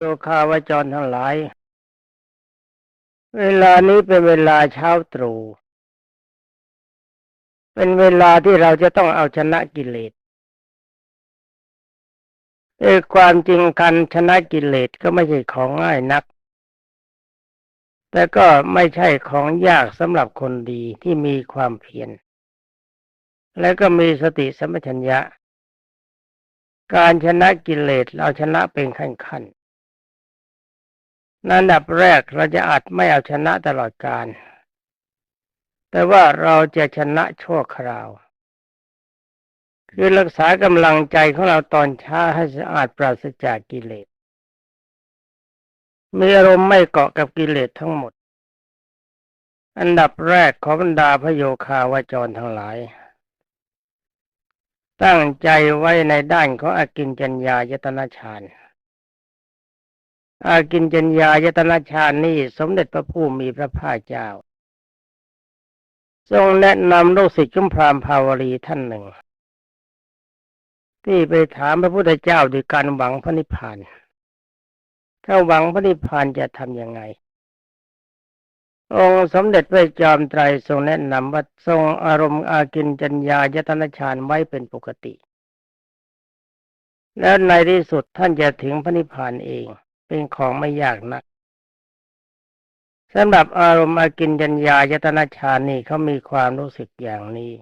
โยคาวจรทั้งหลาย เวลานี้เป็นเวลาเช้าตรู่ เป็นเวลาที่เราจะต้องเอาชนะกิเลสเออความจริงการชนะกิเลสก็ไม่ใช่ของง่ายนัก แต่ก็ไม่ใช่ของยากสำหรับคนดีที่มีความเพียร และก็มีสติสัมปชัญญะ การชนะกิเลสเราชนะเป็นขั้นๆนั นันดับแรกเราจะอาจไม่เอาชนะตลอดการ แต่ว่าเราจะชนะชั่วคราว คือรักษากำลังใจของเราตอนเช้าให้สะอาดปราศจากกิเลส มีอารมณ์ไม่เกาะกับกิเลสทั้งหมด อันดับแรกของบรรดาพระโยคาวาจรทั้งหลาย ตั้งใจไว้ในด้านของอากินจัญญายตนะฌาน อากินจัญญายตนะฌานนี่สมเด็จพระผู้มีพระภาคเจ้า ทรงแนะนำลูกศิษย์ชุมพรามภาวรีท่านหนึ่ง ที่ไปถามพระพุทธเจ้าด้วยการหวังพระนิพพาน ถ้าหวังพระนิพพานจะทำยังไง องค์สมเด็จพระจอมไตรทรงแนะนำว่าทรงอารมณ์อากินจัญญายตนะฌานไว้เป็นปกติ แล้วในที่สุดท่านจะถึงพระนิพพานเอง เป็นของไม่ยากนักสำหรับอารมณ์อากินจัญญายตนะฌานนี่เขามีความรู้สึกอย่างนี้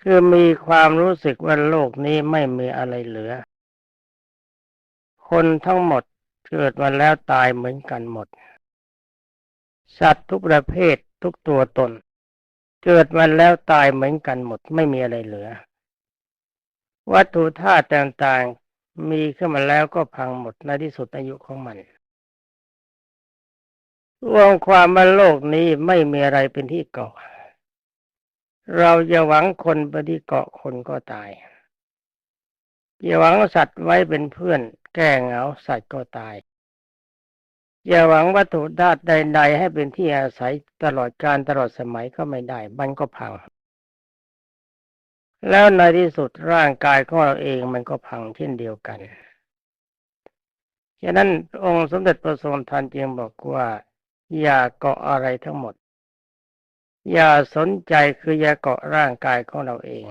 คือมีความรู้สึกว่าโลกนี้ไม่มีอะไรเหลือ คนทั้งหมดเกิดมาแล้วตายเหมือนกันหมด สัตว์ทุกประเภททุกตัวตน เกิดมาแล้วตายเหมือนกันหมด ไม่มีอะไรเหลือ วัตถุธาตุต่างๆ มีขึ้นมาแล้วก็พังหมดในที่สุดอายุของมันรวมความว่าโลกนี้ไม่มีอะไรเป็นที่เกาะ เราจะหวังคนไปที่เกาะคนก็ตายอย่าหวังสัตว์ไว้เป็นเพื่อน แก้เหงาสัตว์ก็ตาย อย่าหวังวัตถุธาตุใดๆให้เป็นที่อาศัยตลอดการตลอดสมัยก็ไม่ได้ มันก็พัง แล้วในที่สุดร่างกายของเราเองมันก็พังเช่นเดียวกัน ฉะนั้นองค์สมเด็จพระทรงทันจึงบอกว่า อย่าเกาะอะไรทั้งหมด อย่าสนใจคืออย่าเกาะร่างกายของเราเอง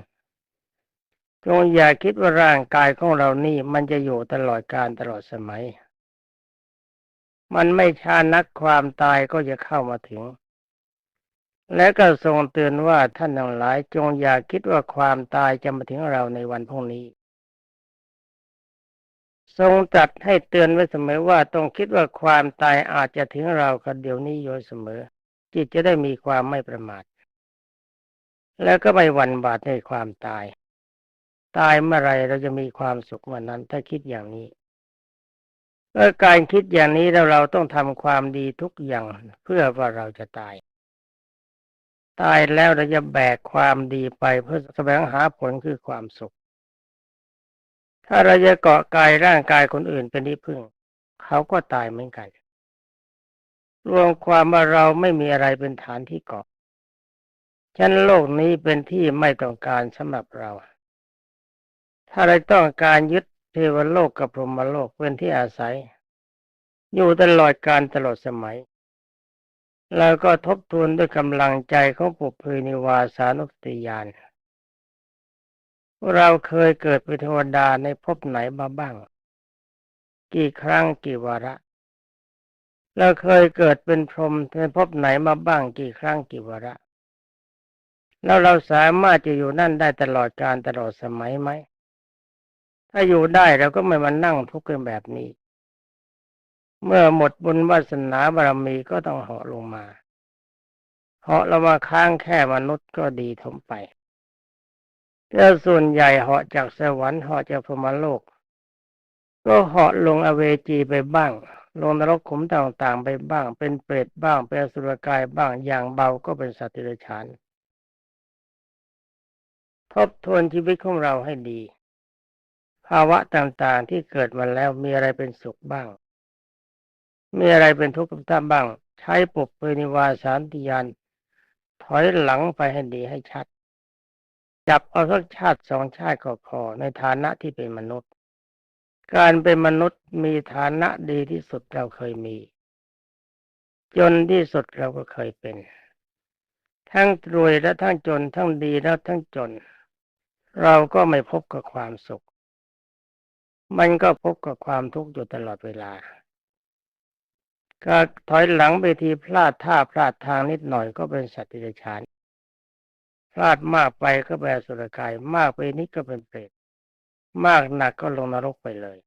จงอย่าคิดว่าร่างกายของเรานี่มันจะอยู่ตลอดการตลอดสมัย มันไม่ช้านักความตายก็จะเข้ามาถึง และก็ทรงเตือนว่าท่านทั้งหลายจงอย่าคิดว่าความตายจะมาถึงเราในวันพรุ่งนี้ ทรงตรัสให้เตือนไว้เสมอว่าต้องคิดว่าความตายอาจจะถึงเรากันเดี๋ยวนี้อยู่เสมอ จิตจะได้มีความไม่ประมาท แล้วก็ไม่หวั่นบาดในความตาย ตายเมื่อไรเราจะมีความสุขวันนั้นถ้าคิดอย่างนี้เมื่อการคิดอย่างนี้เราเราต้องทำความดีทุกอย่างเพื่อว่าเราจะตาย ตายแล้วเราจะแบกความดีไปเพื่อแสวงหาผลคือความสุข ถ้าเราจะเกาะกายร่างกายคนอื่นเป็นที่พึ่ง เขาก็ตายเหมือนกัน รวมความว่าเราไม่มีอะไรเป็นฐานที่เกาะฉันโลกนี้เป็นที่ไม่ต้องการสำหรับเรา ถ้าเราต้องการยึดเทวโลกกับพรหมโลกเป็นที่อาศัย อยู่ตลอดการตลอดสมัย แล้วก็ทบทวนด้วยกำลังใจของปุเพนิวาสานุสติยาน เราเคยเกิดเป็นเทวดาในภพไหนมาบ้าง กี่ครั้งกี่วาระ เราเคยเกิดเป็นพรหมในภพไหนมาบ้าง กี่ครั้งกี่วาระ แล้วเราสามารถจะอยู่นั่นได้ตลอดการตลอดสมัยไหม ถ้าอยู่ได้เราก็ไม่มานั่งทุกข์กันแบบนี้ เมื่อหมดบุญวาสนาบารมีก็ต้องเหาะลงมาเหาะเรามาค้างแค่มนุษย์ก็ดีทมไปแต่ส่วนใหญ่เหาะจากสวรรค์เหาะจากพรมโลก ก็เหาะลงอเวจีไปบ้าง ลงนรกขุมต่างๆไปบ้าง เป็นเปรตบ้าง เป็นสุรกายบ้างอย่างเบาก็เป็นสัตว์เดรัจฉานทบทวนชีวิตของเราให้ดี ภาวะต่างๆที่เกิดมาแล้วมีอะไรเป็นสุขบ้าง มีอะไรเป็นทุกข์กับ้าง ใช้ปุบเปนิวาสานติยานถอยหลังไปให้ดีให้ชัด จับเอาสักชาติสองชาติก็พอในฐานะที่เป็นมนุษย์ การเป็นมนุษย์มีฐานะดีที่สุดเราเคยมี จนที่สุดเราก็เคยเป็น ทั้งรวยและทั้งจน ทั้งดีและทั้งจน เราก็ไม่พบกับความสุข มันก็พบกับความทุกข์อยู่ตลอดเวลา ก็ถอยหลังไปทีพลาดท่าพลาดทางนิดหน่อยก็เป็นสัตว์ดิฉานพลาดมากไปก็แปลสุรกาย มากไปนิดก็เป็นเปรตมากหนักก็ลงนรกไปเลย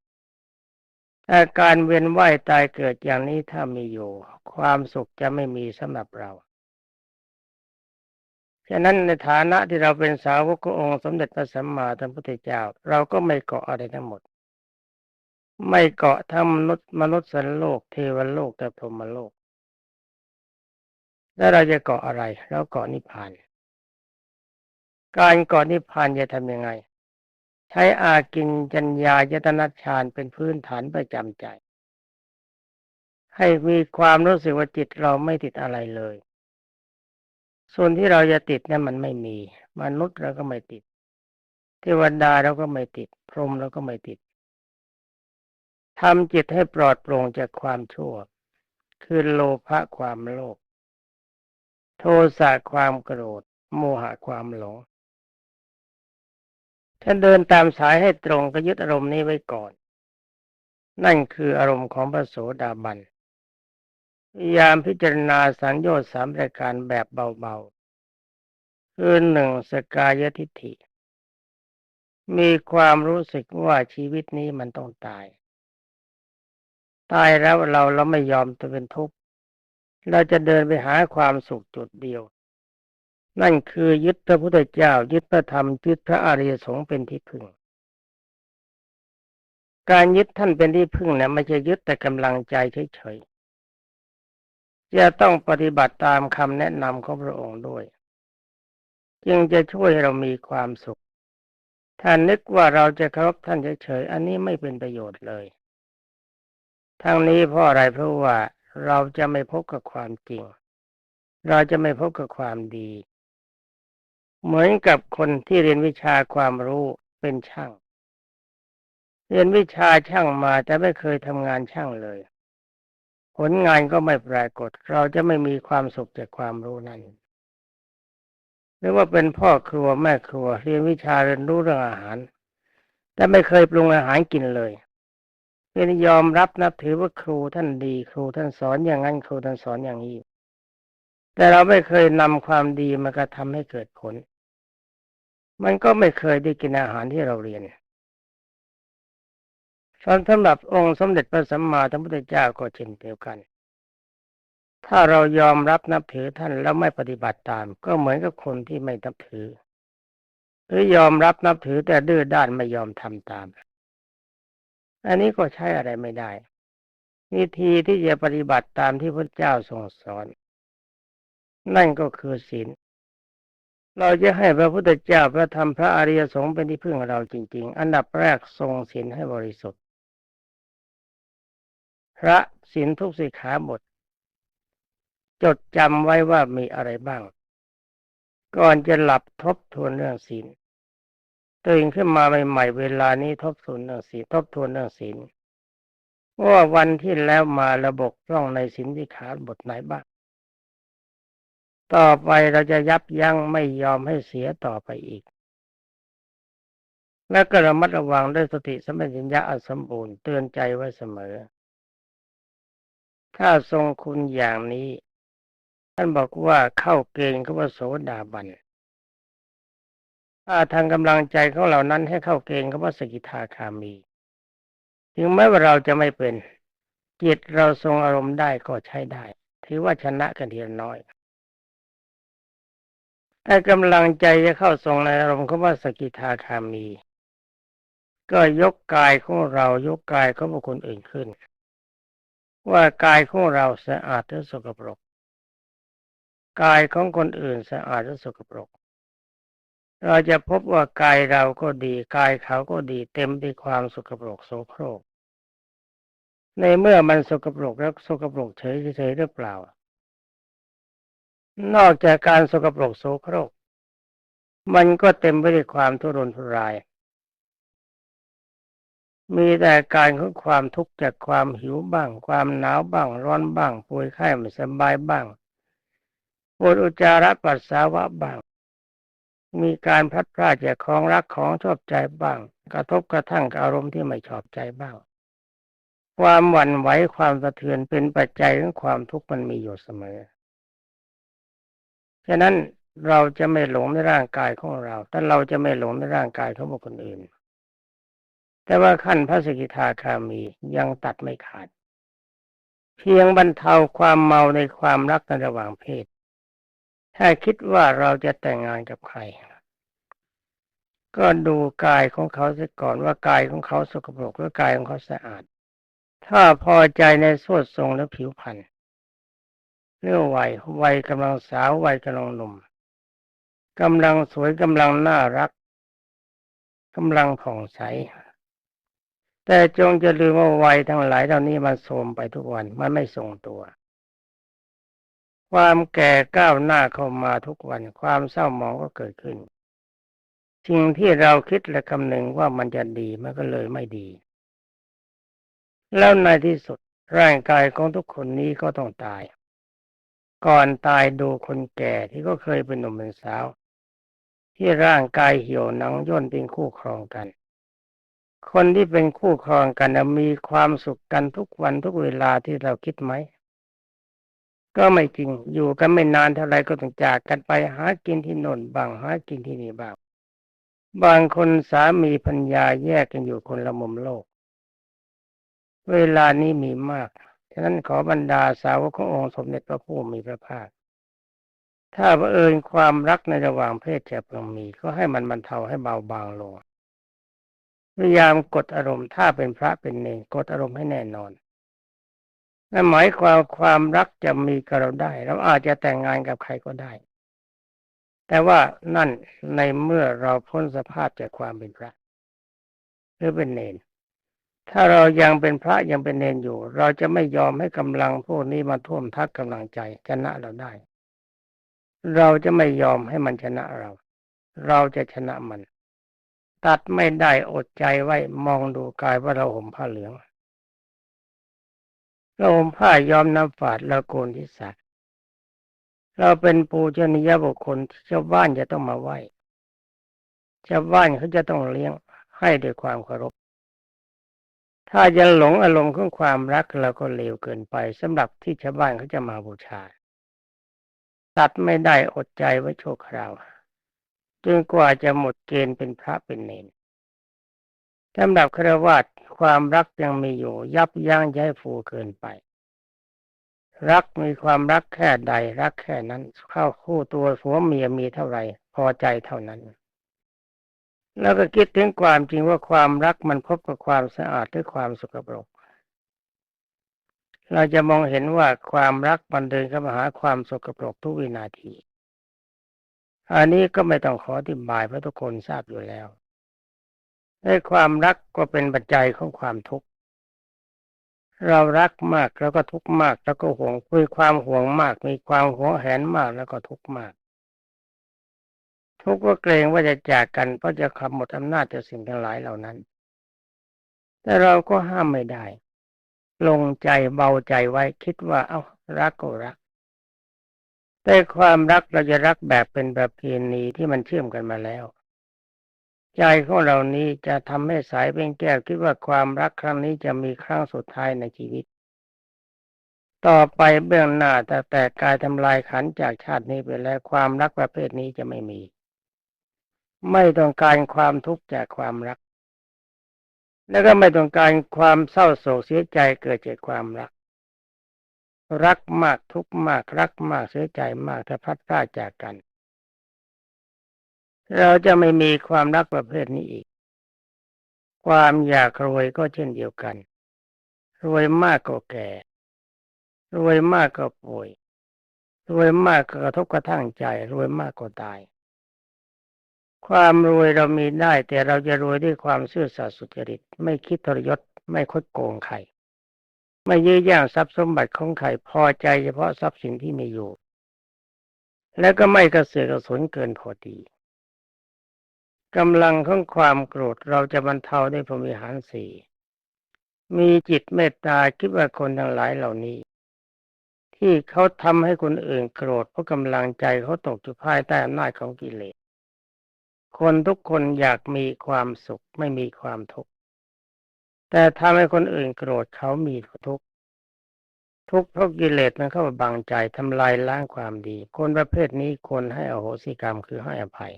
อาการเวียนว่ายตายเกิดอย่างนี้ถ้ามีอยู่ ความสุขจะไม่มีสำหรับเราฉะนั้นในฐานะที่เราเป็นสาวกขององค์สมเด็จพระสัมมาสัมพุทธเจ้า เราก็ไม่เกาะอะไรทั้งหมด ไม่เกาะทั้งมนุษย์มนุษย์สันโลก เทวโลกแต่พรหมโลก แล้วเราจะเกาะอะไรเราเกาะนิพพาน การเกาะนิพพานจะทำยังไง ใช้อากินจัญญายตนะฌานเป็นพื้นฐานประจำใจ ให้มีความรู้สึกว่าจิตเราไม่ติดอะไรเลย ส่วนที่เราจะติดนั้นมันไม่มี มนุษย์เราก็ไม่ติด เทวดาเราก็ไม่ติด พรหมเราก็ไม่ติด ทำจิตให้ปลอดโปร่งจากความชั่ว คือโลภะความโลภ โทสะความโกรธ โมหะความหลง ท่านเดินตามสายให้ตรงก็ยึดอารมณ์นี้ไว้ก่อน นั่นคืออารมณ์ของพระโสดาบันพยายามพิจารณาสังโยชน์สามรายการแบบเบาๆ คือหนึ่งสกายทิฏฐิ มีความรู้สึกว่าชีวิตนี้มันต้องตาย ตายแล้วเราเราไม่ยอมจะเป็นทุกข์เราจะเดินไปหาความสุขจุดเดียว นั่นคือยึดพระพุทธเจ้า ยึดพระธรรมยึดพระอริยสงฆ์เป็นที่พึ่ง การยึดท่านเป็นที่พึ่งนะไม่ใช่ยึดแต่กำลังใจเฉยๆจะต้องปฏิบัติตามคำแนะนำของพระองค์ด้วย จึงจะช่วยเรามีความสุขถ้านึกว่าเราจะเคารพท่านเฉยๆอันนี้ไม่เป็นประโยชน์เลย ทั้งนี้เพราะอะไรเพราะว่าเราจะไม่พบกับความจริง เราจะไม่พบกับความดี เหมือนกับคนที่เรียนวิชาความรู้เป็นช่าง เรียนวิชาช่างมาแต่ไม่เคยทำงานช่างเลย ผลงานก็ไม่ปรากฏ เราจะไม่มีความสุขจากความรู้นั้นหรือว่าเป็นพ่อครัวแม่ครัวเรียนวิชาเรียนรู้เรื่องอาหาร แต่ไม่เคยปรุงอาหารกินเลย เป็นยอมรับนับถือว่าครูท่านดี ครูท่านสอนอย่างนั้นครูท่านสอนอย่างนี้ แต่เราไม่เคยนำความดีมากระทำให้เกิดผล มันก็ไม่เคยได้กินอาหารที่เราเรียนสำหรับองค์สมเด็จพระสัมมาสัมพุทธเจ้าก็เช่นเดียวกัน ถ้าเรายอมรับนับถือท่านแล้วไม่ปฏิบัติตาม ก็เหมือนกับคนที่ไม่นับถือ หรือยอมรับนับถือแต่ดื้อด้านไม่ยอมทำตาม อันนี้ก็ใช้อะไรไม่ได้ วิธีที่จะปฏิบัติตามที่พระเจ้าทรงสอน นั่นก็คือศีลเราจะให้พระพุทธเจ้าพระธรรมพระอริยสงฆ์เป็นที่พึ่งเราจริง ๆ อันดับแรกทรงศีลให้บริสุทธิ์ พระศีลทุกสิกขาบท จดจำไว้ว่ามีอะไรบ้าง ก่อนจะหลับทบทวนเรื่องศีล ตื่นขึ้นมาใหม่ๆเวลานี้ทบทวนเรื่องศีลทบทวนเรื่องศีลว่าวันที่แล้วมาระบบร่องในศีลสิกขาบทไหนบ้างต่อไปเราจะยับยั้งไม่ยอมให้เสียต่อไปอีก และก็ระมัดระวังด้วยสติสมัญญาอัสมบูรณ์เตือนใจไว้เสมอ ถ้าทรงคุณอย่างนี้ ท่านบอกว่าเข้าเกณฑ์เขาว่าโสดาบัน ถ้าทางกำลังใจของเรานั้นให้เข้าเกณฑ์เขาว่าสกิทาคามี ถึงแม้ว่าเราจะไม่เป็นจิตเราทรงอารมณ์ได้ก็ใช้ได้ ถือว่าชนะกันเทียนน้อยถ้ากำลังใจจะเข้าทรงในอารมณ์คำว่าสกิทาคามี ก็ยกกายของเรายกกายของบุคคลอื่นขึ้น ว่ากายของเราสะอาดหรือสกปรกกายของคนอื่นสะอาดหรือสกปรก เราจะพบว่ากายเราก็ดีกายเขาก็ดีเต็มด้วยความสกปรกโสโครก ในเมื่อมันสกปรกแล้วสกปรกเฉยๆหรือเปล่า นอกจากการสกปรกโสโครก มันก็เต็มไปด้วยความทุรนทุราย มีแต่การของความทุกข์จากความหิวบ้าง ความหนาวบ้าง ร้อนบ้างป่วยไข้ไม่สบายบ้างปวดอุจจาระปัสสาวะบ้าง มีการพลัดพรากจากของรักของชอบใจบ้าง กระทบกระทั่งอารมณ์ที่ไม่ชอบใจบ้าง ความหวั่นไหวความสะเทือนเป็นปัจจัยของความทุกข์มันมีอยู่เสมอฉะนั้นเราจะไม่หลงในร่างกายของเราแต่เราจะไม่หลงในร่างกายของบุคคลอื่น แต่ว่าขั้นพระสกิทาคามียังตัดไม่ขาด เพียงบรรเทาความเมาในความรักในระหว่างเพศ ถ้าคิดว่าเราจะแต่งงานกับใคร ก็ดูกายของเขาเสียก่อนว่ากายของเขาสกปรกหรือกายของเขาสะอาด ถ้าพอใจในสวดทรงและผิวพรรณเรื่องวัยวัยกำลังสาววัยกำลังหนุ่มกำลังสวยกำลังน่ารักกำลังผ่องใส แต่จงจะลืมว่าวัยทั้งหลายเหล่านี้มันโทรมไปทุกวัน มันไม่ทรงตัว ความแก่ก้าวหน้าเข้ามาทุกวัน ความเศร้าหมองก็เกิดขึ้น สิ่งที่เราคิดและคำนึงว่ามันจะดีมันก็เลยไม่ดี แล้วในที่สุดร่างกายของทุกคนนี้ก็ต้องตาย ก่อนตายดูคนแก่ที่ก็เคยเป็นหนุ่มเป็นสาว ที่ร่างกายเหี่ยวหนังย่นเป็นคู่ครองกัน คนที่เป็นคู่ครองกันมีความสุขกันทุกวันทุกเวลาที่เราคิดไหม ก็ไม่จริงอยู่กันไม่นานเท่าไรก็ต้องจากกันไปหากินที่โนนบางหากินที่นี่บางบางคนสามีพัญญาแยกกันอยู่คนละมุมโลก เวลานี้มีมาก ฉะนั้นขอบรรดาสาวกขององค์สมเด็จพระผู้มีพระภาค ถ้าบังเอิญความรักในระหว่างเพศจะเพิ่งมีก็ให้มันบรรเทาให้เบาบางลง พยายามกดอารมณ์ถ้าเป็นพระเป็นเนรกดอารมณ์ให้แน่นอน นั่นหมายความความรักจะมีกับเราได้ เราอาจจะแต่งงานกับใครก็ได้ แต่ว่านั่นในเมื่อเราพ้นสภาพจากความเป็นพระหรือเป็นเนรถ้าเรายังเป็นพระยังเป็นเนรอยู่ เราจะไม่ยอมให้กำลังพวกนี้มาท่วมทักกำลังใจชนะเราได้ เราจะไม่ยอมให้มันชนะเรา เราจะชนะมัน ตัดไม่ได้อดใจไว้มองดูกายว่าเราห่มผ้าเหลือง เราห่มผ้ายอมน้ำฝาดเราโกนทิศเราเป็นปูชนียบุคคลที่ชาวบ้านจะต้องมาไหว้ชาวบ้านเขาจะต้องเลี้ยงให้ด้วยความเคารพ ถ้าจะหลงอารมณ์ของความรักเราก็เลวเกินไปสำหรับที่ชาวบ้านเขาจะมาบูชา ตัดไม่ได้อดใจไว้โชั่วคราวจนกว่าจะหมดเกณฑ์เป็นพระเป็นเนร สำหรับครวาสความรักยังมีอยู่ ยับยั้งย้ายฟูเกินไป รักมีความรักแค่ใด รักแค่นั้น เข้าคู่ตัวผัวเมียมีเท่าไหร่พอใจเท่านั้น แล้วก็คิดถึงความจริงว่าความรักมันพบกับความสะอาดหรือความสกปรก เราจะมองเห็นว่าความรักมันเดินเข้ามาหาความสกปรกทุกวินาที อันนี้ก็ไม่ต้องขออธิบายเพราะทุกคนทราบอยู่แล้ว ในความรักก็เป็นปัจจัยของความทุกข์ เรารักมากแล้วก็ทุกข์มาก แล้วก็ห่วงมีความห่วงมาก มีความห่วงแหนมากแล้วก็ทุกข์มาก ทุกข์ก็เกรงว่าจะจากกันเพราะจะขับหมดอำนาจจากสิ่งทั้งหลายเหล่านั้น แต่เราก็ห้ามไม่ได้ ลงใจเบาใจไว้คิดว่าเอา้ารักก็รัก แต่ความรักเราจะรักแบบเป็นประเพณีที่มันเชื่อมกันมาแล้ว ใจของเรานี้จะทำให้สายเป็นแก้วคิดว่าความรักครั้งนี้จะมีครั้งสุดท้ายในชีวิต ต่อไปเบื้องหน้าแต่แต่กายทำลายขันจากชาตินี้ไปแล้วความรักประเภทนี้จะไม่มี ไม่ต้องการความทุกข์จากความรัก แล้วก็ไม่ต้องการความเศร้าโศกเสียใจเกิดจากความรัก รักมากทุกมากรักมากเสียใจมากถ้าพัดพลาดจากกัน เราจะไม่มีความรักประเภทนี้อีก ความอยากรวยก็เช่นเดียวกัน รวยมากก็แก่ รวยมากก็ป่วย รวยมากก็กระทบกระทั่งใจ รวยมากก็ตาย ความรวยเรามีได้ แต่เราจะรวยด้วยความซื่อสัตย์สุจริต ไม่คิดทรยศ ไม่คดโกงใคร ไม่ยื้อย่างทรัพย์สมบัติของใคร พอใจเฉพาะทรัพย์สินที่มีอยู่ แล้วก็ไม่กระเสือกกระสนเกินพอดี กำลังของความโกรธเราจะบรรเทาด้วยพรมิหารสี่มีจิตเมตตาคิดว่าคนทั้งหลายเหล่านี้ ที่เขาทำให้คนอื่นโกรธเพราะกำลังใจเขาตกอยู่ภายใต้อำนาจของกิเลส คนทุกคนอยากมีความสุขไม่มีความทุกข์แต่ทำให้คนอื่นโกรธเขามีทุกข์ทุกข์เพราะกิเลสมันเข้ามาบังใจทำลายล้างความดี คนประเภทนี้คนให้อโหสิกรรมคือให้อภัย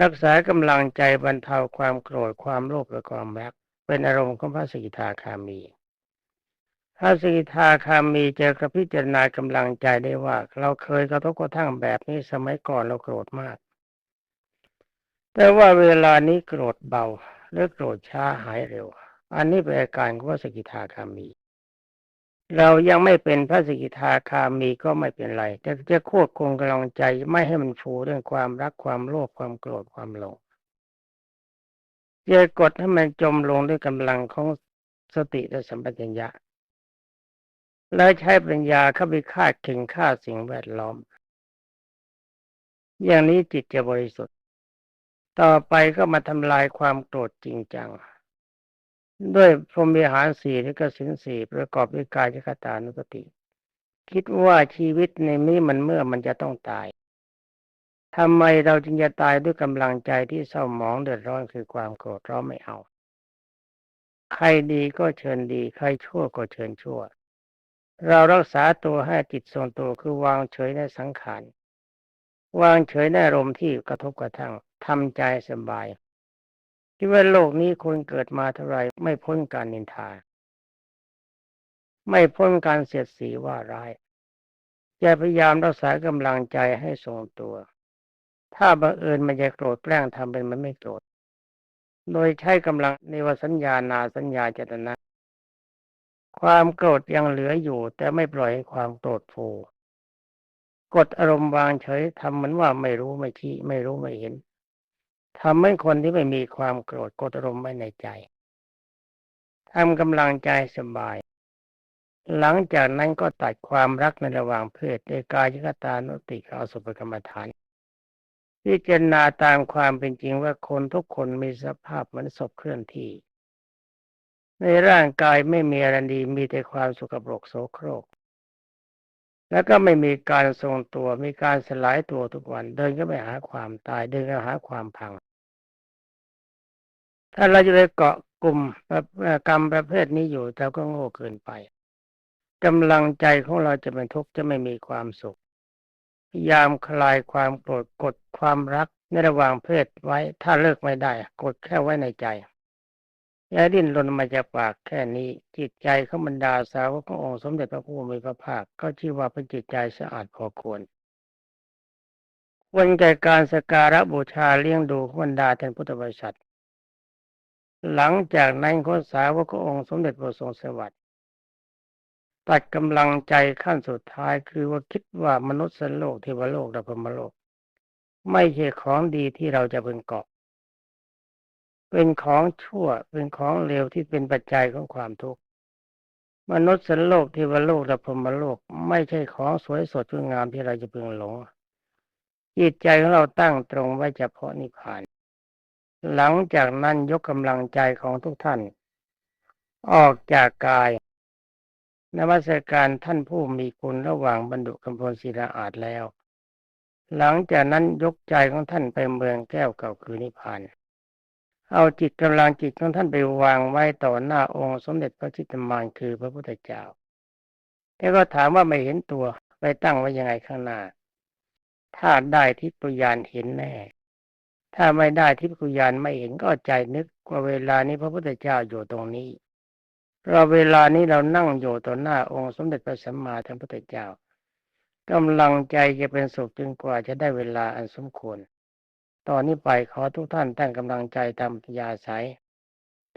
รักษากำลังใจบรรเทาความโกรธความโลภและความรัก เป็นอารมณ์ของพระสกิทาคามี พระสกิทาคามีเจอกระพิจารณากำลังใจได้ว่า เราเคยกระทบกระทั่งแบบนี้สมัยก่อนเราโกรธมาก แต่ว่าเวลานี้โกรธเบา หรือโกรธช้าหายเร็ว อันนี้เป็นอาการของพระสกิทาคามี เรายังไม่เป็นพระสกิทาคามีก็ไม่เป็นไร แต่จะควบคุมกำลังใจไม่ให้มันฟูเรื่องความรักความโลภความโกรธความหลงจะกดให้มันจมลงด้วยกำลังของสติและสัมปชัญญะ แล้วใช้ปัญญาเข้าไปคาเข่งค่าสิ่งแวดล้อม อย่างนี้จิตจะบริสุทธิ์ ต่อไปก็มาทำลายความโกรธจริงจัง ด้วยพรหมีหารสี่และก็สินสี่ประกอบด้วยกายคตานุสติ คิดว่าชีวิตในนี้มันเมื่อมันจะต้องตายทำไมเราจึงจะตายด้วยกำลังใจที่เศร้าหมองเดือดร้อนคือความโกรธเราไม่เอา ใครดีก็เชิญดี ใครชั่วก็เชิญชั่ว เรารักษาตัวให้จิตทรงตัวคือวางเฉยในสังขาร วางเฉยในอารมณ์ที่กระทบกระทั่งทำใจสบาย คิดว่าโลกนี้คนเกิดมาเท่าไรไม่พ้นการนินทา ไม่พ้นการเสียดสีว่าร้ายจะพยายามรักษากำลังใจให้ทรงตัว ถ้าบังเอิญมันจะโกรธแกล้งทำเป็นมันไม่โกรธ โดยใช้กำลังในวสัญญานาสัญญาเจตนาความโกรธยังเหลืออยู่ แต่ไม่ปล่อยให้ความโกรธโผกดอารมณ์วางเฉยทำเหมือนว่าไม่รู้ไม่ชี้ไม่รู้ไม่เห็น ทำให้คนที่ไม่มีความโกรธโกดอารมไว้ในใจทำกำลังใจสบาย หลังจากนั้นก็ตัดความรักในระหว่างเพศในกายคตานุติเอาสุภกรรมฐานพิจารณาตามความเป็นจริงว่าคนทุกคนมีสภาพเหมือนศพเคลื่อนที่ ในร่างกายไม่มีอะไรดีมีแต่ความสุขบรกโสโครก แล้วก็ไม่มีการทรงตัวมีการสลายตัวทุกวัน เดินก็ไปหาความตายเดินก็หาความพัง ถ้าเราจะไปเกาะกลุ่มกรรมประเภทนี้อยู่เราก็โง่เกินไปกำลังใจของเราจะเป็นทุกข์จะไม่มีความสุข พยายามคลายความโกรธกดความรักในระหว่างเพศไว้ ถ้าเลิกไม่ได้กดแค่ไว้ในใจอย่าดิ้นรนมาจากปากแค่นี้ จิตใจของบรรดาสาวกขององค์สมเด็จพระผู้มีพระภาค ก็ชื่อว่าเป็นจิตใจสะอาดพอควรควรแก่การสการะบูชาเลี้ยงดูบรรดาแทนพุทธบริษัท หลังจากนั้นข้สาวกององค์สมเด็จพระทรงสวัสดิ์ตัดกำลังใจขั้นสุดท้ายคือว่าคิดว่ามนุษย์สันโลกเทวโลกและพรมโลก ไม่ใช่ของดีที่เราจะพึงเกาะ เป็นของชั่วเป็นของเลวที่เป็นปัจจัยของความทุกข์มนุษย์สันโลกเทวโลกและพรมโลก ไม่ใช่ของสวยสดงดงามที่เราจะพึงหลงจิตใจของเราตั้งตรงไว้เฉพาะนิพพาน หลังจากนั้นยกกำลังใจของทุกท่าน ออกจากกาย นวัตการท่านผู้มีคุณระหว่างบรรดุกำพลศิลาอาจแล้ว หลังจากนั้นยกใจของท่านไปเมืองแก้วเก่าคือนิพพาน เอาจิตกำลังจิตของท่านไปวางไว้ต่อหน้าองค์สมเด็จพระจิตมานคือพระพุทธเจ้าแล้วก็ถามว่าไม่เห็นตัวไปตั้งไว้ยังไงข้างหน้า ถ้าได้ทิพยานเห็นแน่ ถ้าไม่ได้ทิพยานไม่เห็นก็ใจนึกว่าเวลานี้พระพุทธเจ้าอยู่ตรงนี้ เราเวลานี้เรานั่งอยู่ต่อหน้าองค์สมเด็จพระสัมมาสัมพุทธเจ้ากำลังใจจะเป็นสุขจนกว่าจะได้เวลาอันสมควร ตอนนี้ไปขอทุกท่านตั้งกำลังใจตามยาสาย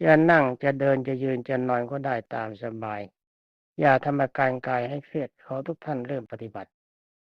จะนั่งจะเดินจะยืนจะนอนก็ได้ตามสบาย อย่าทำอาการกายให้เครียดขอทุกท่านเริ่มปฏิบัติ